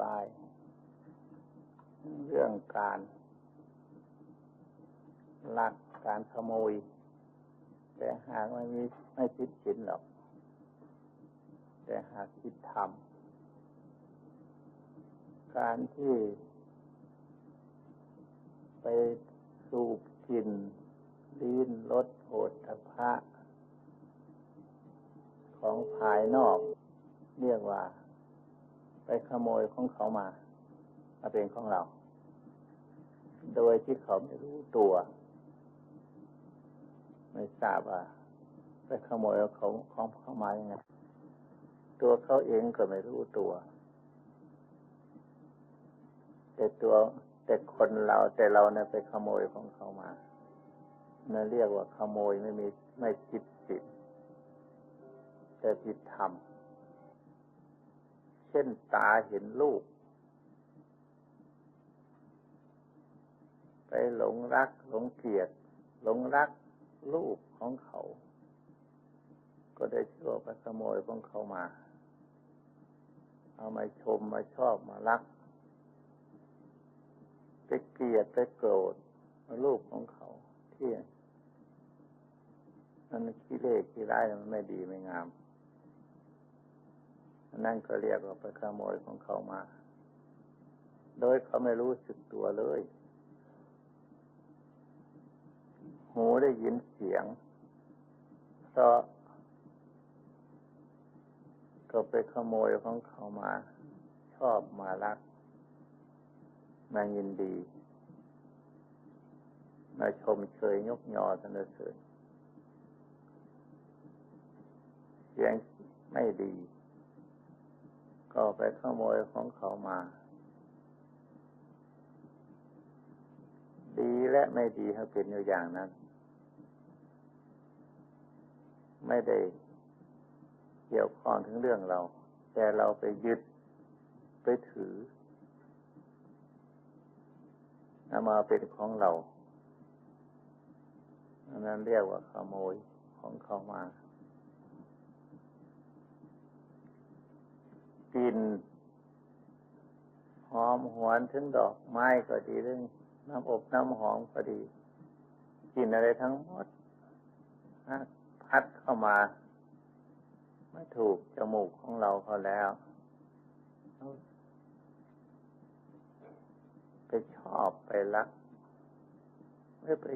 บาย เรื่องการลักการขโมย แต่หากไม่มีไม่คิดฉินหรอก แต่หากคิดทำการที่ไปสูบกินลิ้นรสโผฏฐพะของภายนอก เรียกว่า ไปขโมยของเขามามาเป็นของเรา โดยที่เขาไม่รู้ตัว ไม่ทราบว่าไปขโมยของของเขามาอย่างไงตัวเขาเองก็ไม่รู้ตัว แต่ตัวแต่คนเราแต่เราเนี่ยไปขโมยของเขามานั่นเรียกว่าขโมยไม่มีไม่ผิดศีลแต่ผิดธรรม เช่นตาเห็นลูก ไปหลงรักหลงเกลียด หลงรักลูกของเขา ก็ได้ชื่อว่าไปขโมยของเขามา เอามาชมมาชอบมารัก ไปเกลียดไปโกรธลูกของเขาที่นั่นขี้เล่ขี้ร้ายมันไม่ดีไม่งาม นั่นก็เรียกว่าไปขโมยของเขามา โดยเขาไม่รู้สึกตัวเลย หูได้ยินเสียงเพราะก็ไปขโมยของเขามา ชอบมารักมายินดีมาชมเชยยกยอสนเสริญเสียงไม่ดี ก็ไปขโมยของเขามา ดีและไม่ดีเขาเป็นอยู่อย่างนั้น ไม่ได้เกี่ยวข้องถึงเรื่องเรา แต่เราไปยึดไปถือนามาเป็นของเราอันนั้นเรียกว่าขโมยของเขามา กลิ่นหอมหวนถึงดอกไม้ก็ดีเรื่องน้ำอบน้ำหอมก็ดีกลิ่นอะไรทั้งหมดพัดเข้ามาไม่ถูกจมูกของเราเขาแล้ว ไปชอบไปรักไม่ไป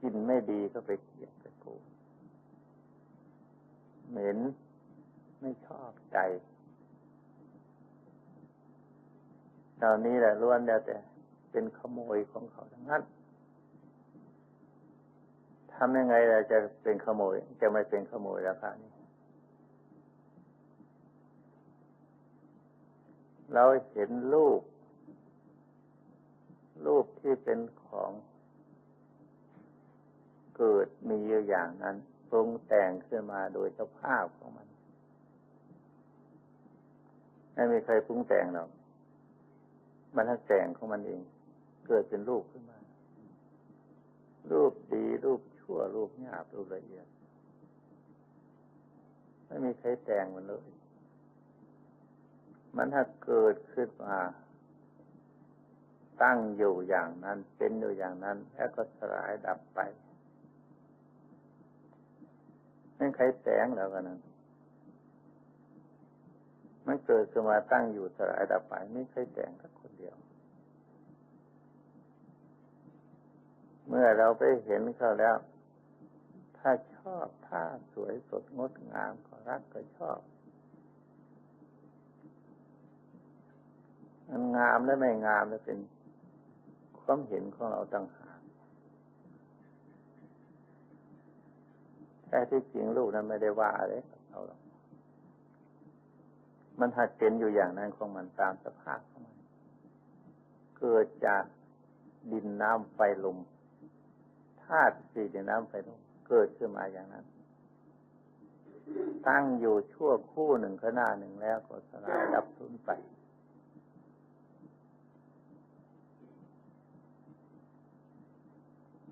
กินไม่ดีก็ไปเกลียดไปโกรธเหม็นไม่ชอบใจ เหล่านี้แหละล้วนแล้วแต่ เป็นขโมยของเขาทั้งนั้นทำยังไงเราจะเป็นขโมย จะไม่เป็นขโมยราคานี้เราเห็นรูป รูปที่เป็นของเกิดมีอยู่อย่างนั้นปรุงแต่งขึ้นมาโดยสภาพของมัน ไม่มีใครปรุงแต่งหรอก มันทั้แต่งของมันเอง เกิดเป็นรูปขึ้นมา รูปดีรูปชั่วรูปหยาบรูปละเอียด ไม่มีใครแต่งมันเลย มันถ้าเกิดขึ้นมาตั้งอยู่อย่างนั้น เป็นอยู่อย่างนั้น แล้วก็สลายดับไปไม่ใครแสงแล้วกันนั้นมันเกิดขึ้นมาตั้งอยู่สลายดับไปไม่ใช่แสงสักคนเดียว เมื่อเราไปเห็นเขาแล้ว ถ้าชอบถ้าสวยสดงดงามก็รักก็ชอบมันงามและไม่งามแล้วเป็นความเห็นของเราต่างหากแต่ที่จริงลูกนั้นไม่ได้ว่าอะไรเราหรอกมันหัดเป็นอยู่อย่างนั้นของมันตามสภาพของมัน เกิดจากดินน้ำไฟลม ธาตุสี่ดินน้ำไฟลมเกิดขึ้นมาอย่างนั้น ตั้งอยู่ชั่วคู่หนึ่งขณะหนึ่งแล้วก็สลายดับสูญไป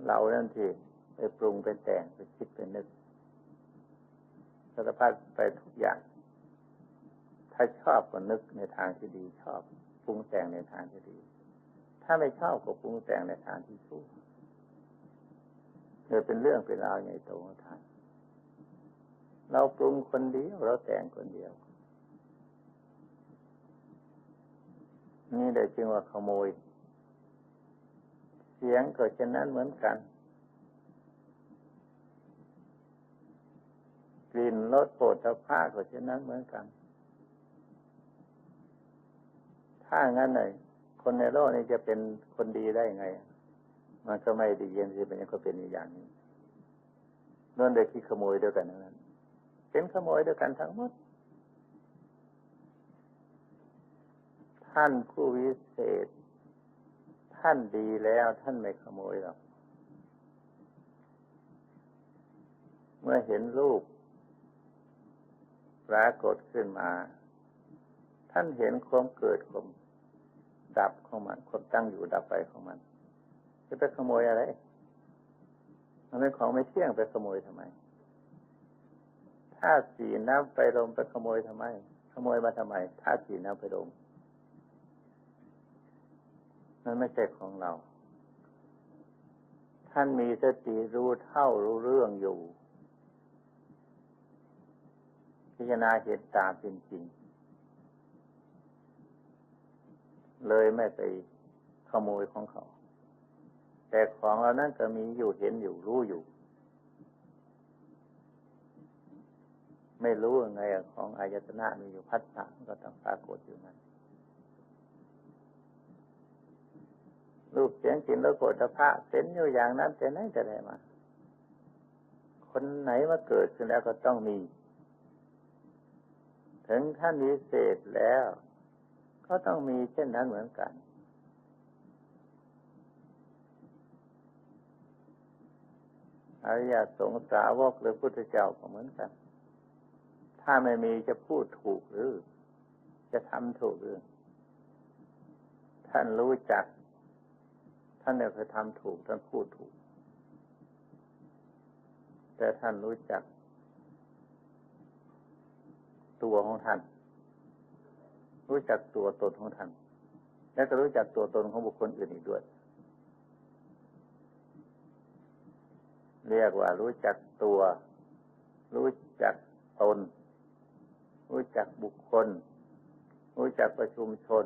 เรานั่นที่ไปปรุงไปแต่งไปคิดไปนึกสารพัดไปทุกอย่าง ถ้าชอบก็นึกในทางที่ดีชอบ ปรุงแต่งในทางที่ดี ถ้าไม่ชอบก็ปรุงแต่งในทางที่ชั่ว เลยเป็นเรื่องเป็นราวใหญ่โตของท่าน เราปรุงคนเดียวเราแต่งคนเดียว นี่เลยจึงว่าขโมย เสียงก็เช่นนั้นเหมือนกัน กลิ่นรสโผฏฐาก็เช่นนั้นเหมือนกัน ถ้างั้นเลยคนในโลกนี้จะเป็นคนดีได้ไง มันก็ไม่ดีเย็นสิเป็นยังก็เป็นอย่างนี้นั่นเด็กที่ขโมยเดียวกันนั้น เป็นขโมยเดียวกันทั้งหมด ท่านผู้วิเศษ ท่านดีแล้วท่านไม่ขโมยหรอก เมื่อเห็นรูปปรากฏขึ้นมา ท่านเห็นความเกิดความดับของมัน ความตั้งอยู่ดับไปของมัน จะไปขโมยอะไรมันเป็นของไม่เที่ยงไปขโมยทำไมธาตุสีน้ำไฟลมไปขโมยทำไม ขโมยมาทำไมธาตุสีน้ำไฟลมมันไม่ใช่ของเรา ท่านมีสติรู้เท่ารู้เรื่องอยู่ พิจารณาเหตุตามเป็นจริง เลยไม่ไปขโมยของเขา แต่ของเรานั้นก็มีอยู่เห็นอยู่รู้อยู่ ไม่รู้ยังไงของอายตนะมีอยู่พัฒนาก็ต้องปรากฏอยู่นั้นรูปเสียงกลิ่นรสโผฏฐะเป็นอยู่อย่างนั้นแต่ไหนจะได้มา คนไหนมาเกิดขึ้นแล้วก็ต้องมี ถึงท่านมีเศษแล้ว ก็ต้องมีเช่นนั้นเหมือนกัน อริยสงสาวกหรือพุทธเจ้าก็เหมือนกัน ถ้าไม่มีจะพูดถูกหรือ จะทำถูกหรือ ท่านรู้จัก ท่านเนี่ยเคยทำถูก ท่านพูดถูก แต่ท่านรู้จัก ตัวของท่าน รู้จักตัวตนของท่าน และก็รู้จักตัวตนของบุคคลอื่นอีกด้วย เรียกว่ารู้จักตัว รู้จักตน รู้จักบุคคล รู้จักประชุมชน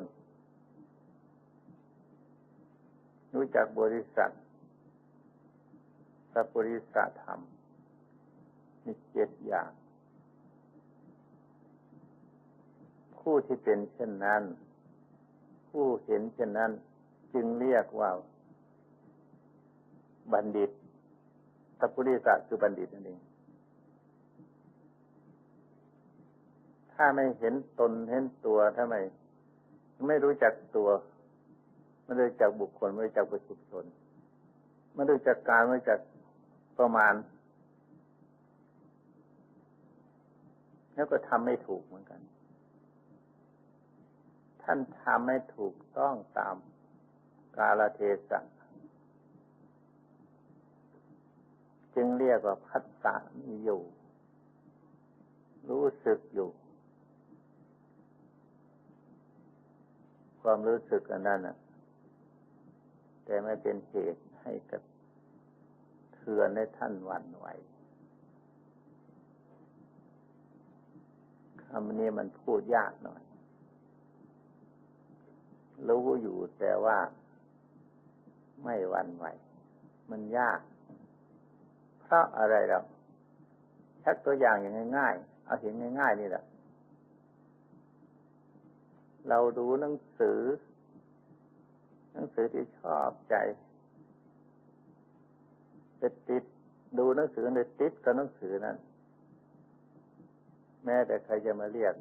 รู้จักบริษัทสัพบริษัทธรรมมีเจ็ดอย่าง ผู้ที่เป็นเช่นนั้น ผู้เห็นเช่นนั้น จึงเรียกว่า บัณฑิต สัพบริษัทคือบัณฑิตนั่นเอง ถ้าไม่เห็นตนเห็นตัวถ้าไม่ไม่รู้จักตัว ไม่รู้จักบุคคล ไม่รู้จักประชุมชนไม่รู้จักการไม่รู้จักประมาณ แล้วก็ทำไม่ถูกเหมือนกัน ท่านทำไม่ถูกต้องตามกาลเทศะ จึงเรียกว่าพัฒสามีอยู่ รู้สึกอยู่ ความรู้สึกอันนั้นอะ แต่ไม่เป็นเหตุให้กับเทือนในท่านวันไหวคำนี้มันพูดยากหน่อย รู้อยู่แต่ว่าไม่วันไหว มันยาก ระอะไรเราชักตัวอย่างอย่างง่ายๆ เอาเห็นง่ายๆนี่แหละ เราดูหนังสือ หนังสือที่ชอบใจจะติดดูหนังสือในติดกับหนังสือนั้น แม้แต่ใครจะมาเรียก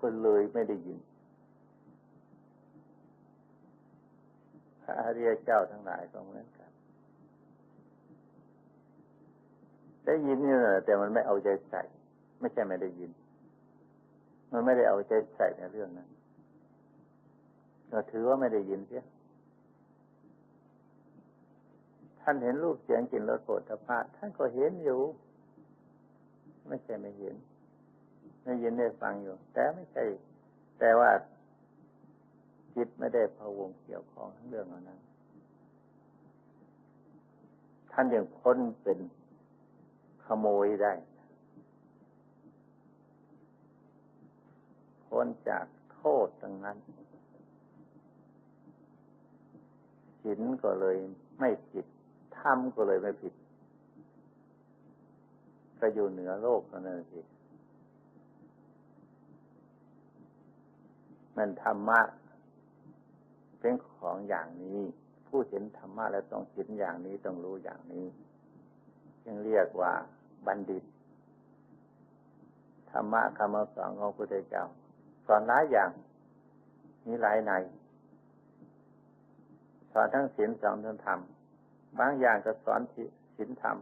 ก็เลยไม่ได้ยินพระอริยเจ้าทั้งหลายก็เหมือนกัน ได้ยินนี่แหละแต่มันไม่เอาใจใส่ ไม่ใช่ไม่ได้ยิน มันไม่ได้เอาใจใส่ในเรื่องนั้นก็ถือว่าไม่ได้ยินเสียท่านเห็นรูปเสียงกลิ่นรสโผฏฐัพพะท่านก็เห็นอยู่ ไม่ใช่ไม่เห็นได้ยินได้ฟังอยู่ แต่ไม่ใช่ แต่ว่าจิตไม่ได้พะวงเกี่ยวของทั้งเรื่องเหล่านั้น ท่านยังพ้นเป็น ขโมยได้พ้นจากโทษตรงนั้นศีลก็เลยไม่ผิดธรรมก็เลยไม่ผิด ก็อยู่เหนือโลกนั่นสิมันธรรมะเป็นของอย่างนี้ ผู้เห็นธรรมะแล้วต้องเห็นอย่างนี้ต้องรู้อย่างนี้ยังเรียกว่า บัณฑิต ธรรมะคำสอนของพระพุทธเจ้า สอนหลายอย่าง มีหลายในสอนทั้งศีลสอนทั้งธรรม บางอย่างก็สอนศีลธรรม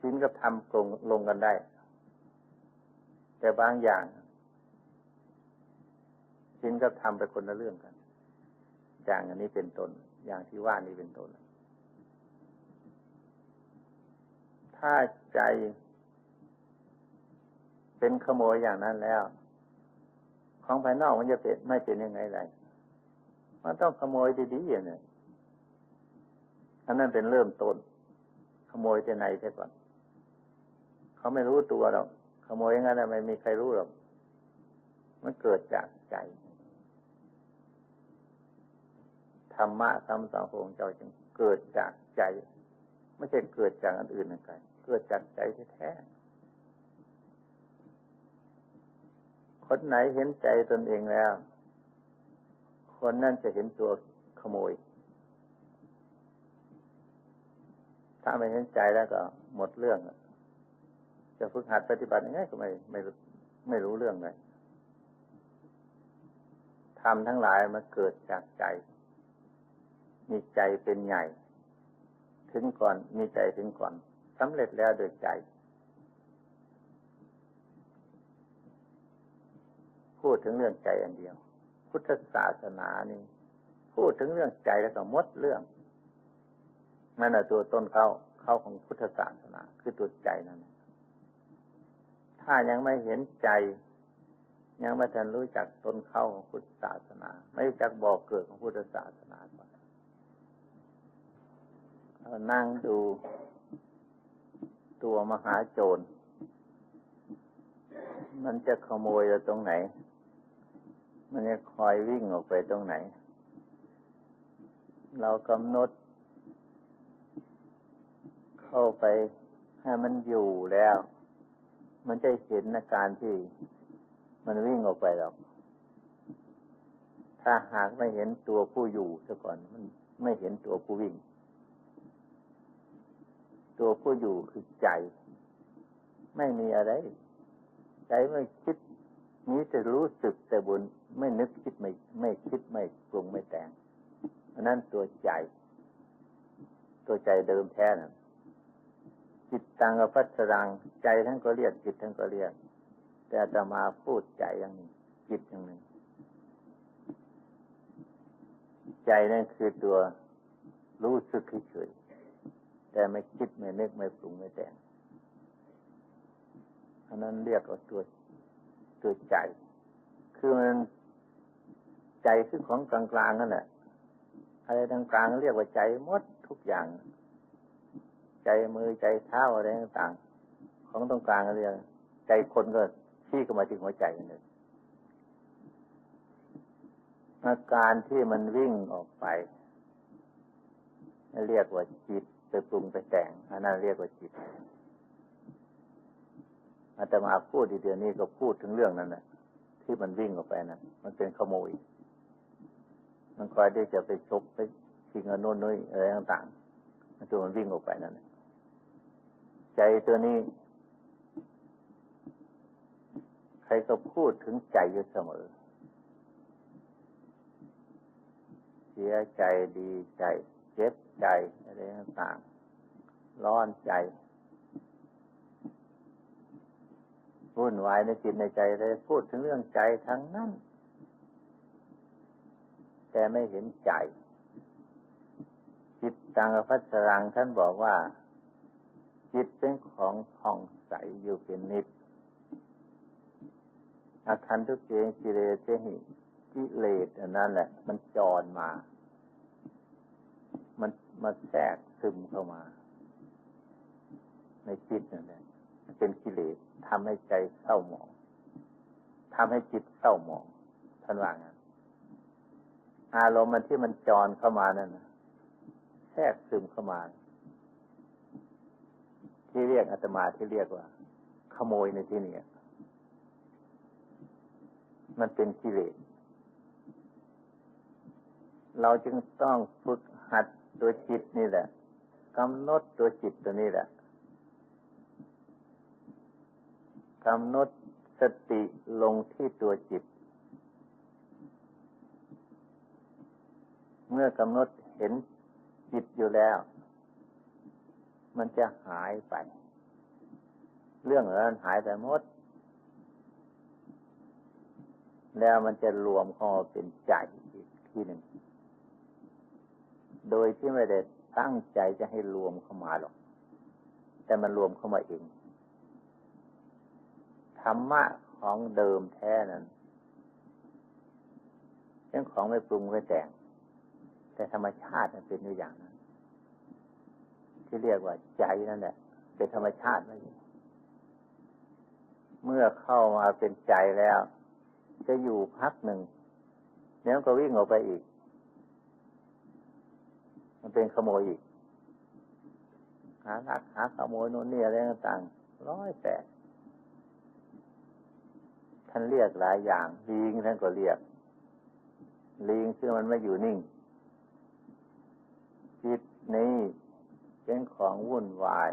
ศีลกับธรรมลงลงกันได้ แต่บางอย่างศีลกับธรรมเป็นคนละเรื่องกัน อย่างอันนี้เป็นต้นอย่างที่ว่านี้เป็นต้น ถ้าใจ เป็นขโมยอย่างนั้นแล้ว ของภายนอกมันจะเป็นไม่เป็นยังไงไรมันต้องขโมยดีๆอย่างนี้อันนั้นเป็นเริ่มต้น ขโมยที่ไหนใช่ก่อนเขาไม่รู้ตัวหรอกขโมยอย่างนั้นไม่มีใครรู้หรอกมันเกิดจากใจธรรมะคำสอนของเจ้าจึงเกิดจากใจ ไม่ใช่เกิดจากอันอื่นนั่น เกิดจากใจแท้คนไหนเห็นใจตนเองแล้ว คนนั่นจะเห็นตัวขโมย ถ้าไม่เห็นใจแล้วก็หมดเรื่อง จะฝึกหัดปฏิบัติยังไงก็ไม่ไม่ไม่รู้เรื่องเลยทำทั้งหลายมันเกิดจากใจ มีใจเป็นใหญ่ ถึงก่อน มีใจถึงก่อน สำเร็จแล้วโดยใจ พูดถึงเรื่องใจอันเดียว พุทธศาสนานี่พูดถึงเรื่องใจแล้วก็มดเรื่องนั่นแหะตัวต้นเข้าเข้าของพุทธศาสนา คือตัวใจนั่นถ้ายังไม่เห็นใจ ยังไม่ทันรู้จักต้นเข้าของพุทธศาสนา ไม่รู้จักบอกเกิดของพุทธศาสนาก่อนนั่งดู ตัวมหาโจร มันจะขโมยเราตรงไหน มันจะคอยวิ่งออกไปตรงไหน เรากำหนด เข้าไปให้มันอยู่แล้ว มันจะเห็นอาการที่ มันวิ่งออกไปหรอก ถ้าหากไม่เห็นตัวผู้อยู่ซะก่อน มันไม่เห็นตัวผู้วิ่ง ตัวผู้อยู่คือใจ ไม่มีอะไร ใจไม่คิดนี้แต่รู้สึกแต่บุญไม่นึกคิดไม่ไม่คิดไม่ปรุงไม่แต่งอันนั้นตัวใจ ตัวใจเดิมแท้นะจิตตังกับพัสรัง ใจทั้งก็เรียกจิตทั้งก็เรียก แต่จะมาพูดใจอย่างนี้จิตอย่างหนึ่งใจนั่นคือตัวรู้สึกเฉย แต่ไม่คิดไม่นึกไม่ปรุงไม่แต่งอันนั้นเรียกว่าตัวตัวใจ คือมันใจคือของกลางๆนั่นแหละอะไรกลางๆเรียกว่าใจหมดทุกอย่าง ใจมือใจเท้าอะไรต่างๆของตรงกลางเรียกใจคนก็ชี้เข้ามาที่หัวใจนั่นเองอาการที่มันวิ่งออกไป เรียกว่าจิต ไปปรุงไปแต่งอันนั้นเรียกว่าจิตอาตมาพูดดีเดียวนี้ก็พูดถึงเรื่องนั้นนะที่มันวิ่งออกไปนะมันเป็นขโมย มันคอยที่จะไปชกไปชิงอนุนุยอะไรต่างๆมันตัวมันวิ่งออกไปนั่นใจตัวนี้ ใครก็พูดถึงใจอยู่เสมอ เสียใจดีใจ เจ็บ ใจอะไรต่างๆร้อนใจวุ่นวายในจิตในใจเลยพูดถึงเรื่องใจทั้งนั้น แต่ไม่เห็นใจ จิตตังพัสรังท่านบอกว่า จิตเป็นของผ่องใสอยู่เป็นนิดอาคันทุกเจงกิเลสเจหิกิเลสอันนั้นแหละ มันจรมา มันมาแทรกซึมเข้ามา ในจิตนั่นแหละเป็นกิเลสทำให้ใจเศร้าหมองทำให้จิตเศร้าหมองท่านว่างั้นอารมณ์มันที่มันจรเข้ามานั่นนะแทรกซึมเข้ามา ที่เรียกอาตมาที่เรียกว่า ขโมยในที่นี้มันเป็นกิเลสเราจึงต้องฝึกหัด ตัวจิตนี่แหละกำหนดตัวจิตตัวนี้แหละกำหนดสติลงที่ตัวจิต เมื่อกำหนดเห็นจิตอยู่แล้ว มันจะหายไป เรื่องนั้นหายไปหมด แล้วมันจะรวมเข้ามาเป็นใจอีกที่หนึ่ง โดยที่ไม่ได้ตั้งใจจะให้รวมเข้ามาหรอก แต่มันรวมเข้ามาเอง ธรรมะของเดิมแท้นั้นเป็นของไม่ปรุงไม่แต่ง แต่ธรรมชาติมันเป็นอยู่อย่างนั้น ที่เรียกว่าใจนั่นแหละเป็นธรรมชาติไม่เมื่อเข้ามาเป็นใจแล้ว จะอยู่พักหนึ่งแล้วก็วิ่งออกไปอีก มันเป็นขโมยอีก หาลักหาขโมยโน่นนี่อะไรต่างๆร้อยแปดท่านเรียกหลายอย่างลิงท่านก็เรียกลิงซึ่งมันไม่อยู่นิ่ง จิตนี้เป็นของวุ่นวาย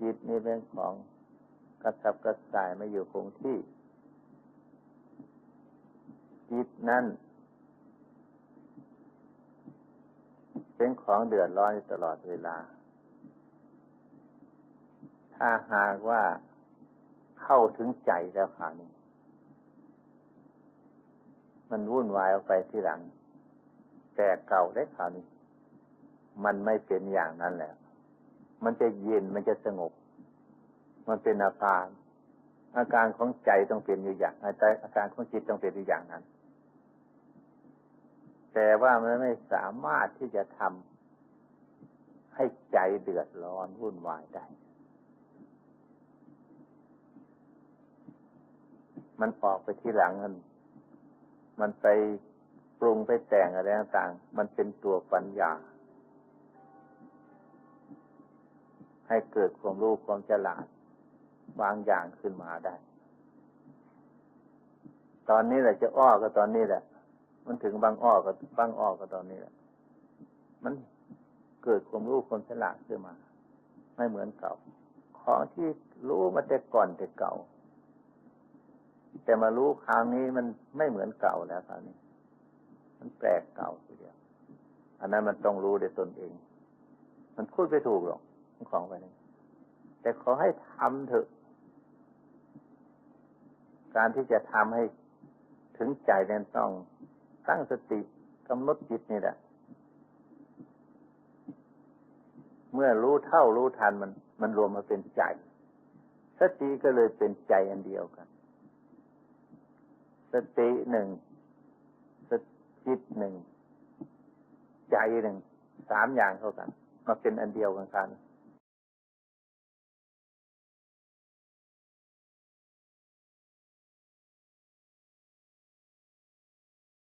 จิตนี้เป็นของกระสับกระส่ายไม่อยู่คงที่ จิตนั้น เป็นของเดือดร้อนตลอดเวลา ถ้าหากว่าเข้าถึงใจแล้วค่ะนี่มันวุ่นวายออกไปที่หลัง แต่เก่าได้ข่าวนี้ มันไม่เป็นอย่างนั้นแหละมันจะเย็นมันจะสงบ มันเป็นอาการ อาการของใจต้องเป็นอยู่อย่างอาการของจิตต้องเป็นอยู่อย่างนั้น แต่ว่ามันไม่สามารถที่จะทำให้ใจเดือดร้อนวุ่นวายได้ มันออกไปที่หลังมันมันไปปรุงไปแต่งอะไรต่างๆ มันเป็นตัวปัญญา ให้เกิดความรู้ความฉลาดบางอย่างขึ้นมาได้ ตอนนี้แหละจะอ้อก็ตอนนี้แหละ มันถึงบางอ้อก็บางอ้อก็ตอนนี้แหละมันเกิดความรู้ความฉลาดขึ้นมา ไม่เหมือนเก่า ของที่รู้มาแต่ก่อนแต่เก่า แต่มารู้คราวนี้มันไม่เหมือนเก่าแล้วคราวนี้ มันแปลกเก่าทีเดียวอันนั้นมันต้องรู้ด้วยตนเอง มันพูดไปถูกหรอกของไปนี้แต่ขอให้ทำเถอะ การที่จะทำให้ถึงใจนั้นต้อง ตั้งสติกำหนดจิตนี่แหละ เมื่อรู้เท่ารู้ทันมัน มันรวมมาเป็นใจ สติก็เลยเป็นใจอันเดียวกัน สติหนึ่งสจิตหนึ่ง ใจหนึ่ง สามอย่างเท่ากัน มาเป็นอันเดียวกันกัน